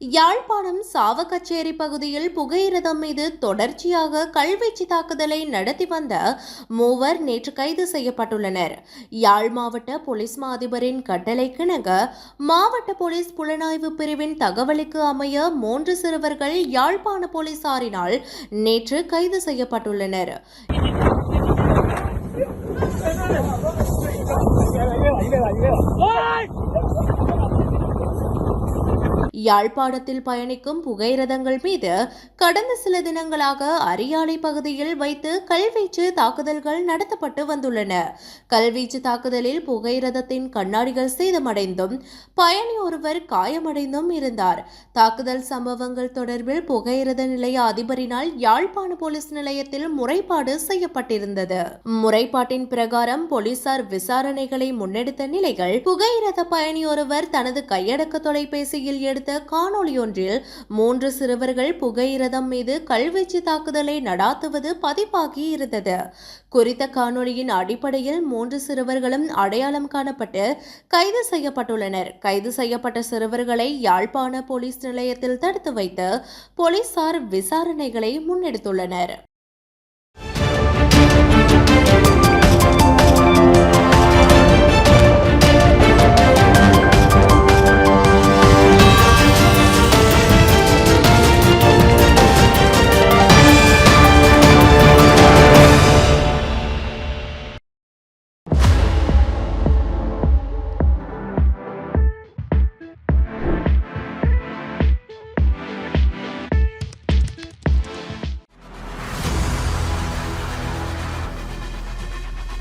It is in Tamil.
யாழ்ப்பாணம் சாவகச்சேரி பகுதியில் புகையிரதம் மீது தொடர்ச்சியாக கல்வீச்சு தாக்குதலை நடத்தி வந்த மூவர் நேற்று கைது செய்யப்பட்டுள்ளனர். யாழ் மாவட்ட போலீஸ் மா அதிபரின் கட்டளைக்கிணங்க மாவட்ட போலீஸ் புலனாய்வு பிரிவின் தகவலுக்கு அமைய மூன்று சிறுவர்கள் யாழ்ப்பாண போலீசாரினால் நேற்று கைது செய்யப்பட்டுள்ளனர். யாழ்ப்பாணத்தில் பயணிக்கும் புகையிரதங்கள் மீது கடந்த சில தினங்களாக அரியாலை பகுதியில் வைத்து கல்வீச்சு தாக்குதல்கள் நடத்தப்பட்டு வந்துள்ளன. கல்வீச்சு தாக்குதலில் புகையிரதத்தின் கண்ணாடிகள் சேதமடைந்தும் பயணி ஒருவர் காயமடைந்தும் இருந்தார். தாக்குதல் சம்பவங்கள் தொடர்பில் புகையிரத நிலைய அதிபரினால் யாழ்ப்பாண போலீஸ் நிலையத்தில் முறைப்பாடு செய்யப்பட்டிருந்தது. முறைப்பாட்டின் பிரகாரம் போலீசார் விசாரணைகளை முன்னெடுத்த நிலைகள் புகையிரத பயணி ஒருவர் தனது கையடக்க தொலைபேசியில் எடுத்த காணொளியொன்றில் மூன்று சிறுவர்கள் புகையிரதம் மீது கல்வீச்சு தாக்குதலை நடாத்துவது பதிவாகி இருந்தது. குறித்த காணொளியின் அடிப்படையில் மூன்று சிறுவர்களும் அடையாளம் காணப்பட்டு கைது செய்யப்பட்டுள்ளனர். கைது செய்யப்பட்ட சிறுவர்களை யாழ்ப்பாண போலீஸ் நிலையத்தில் தடுத்து வைத்து போலீசார் விசாரணைகளை முன்னெடுத்துள்ளனர்.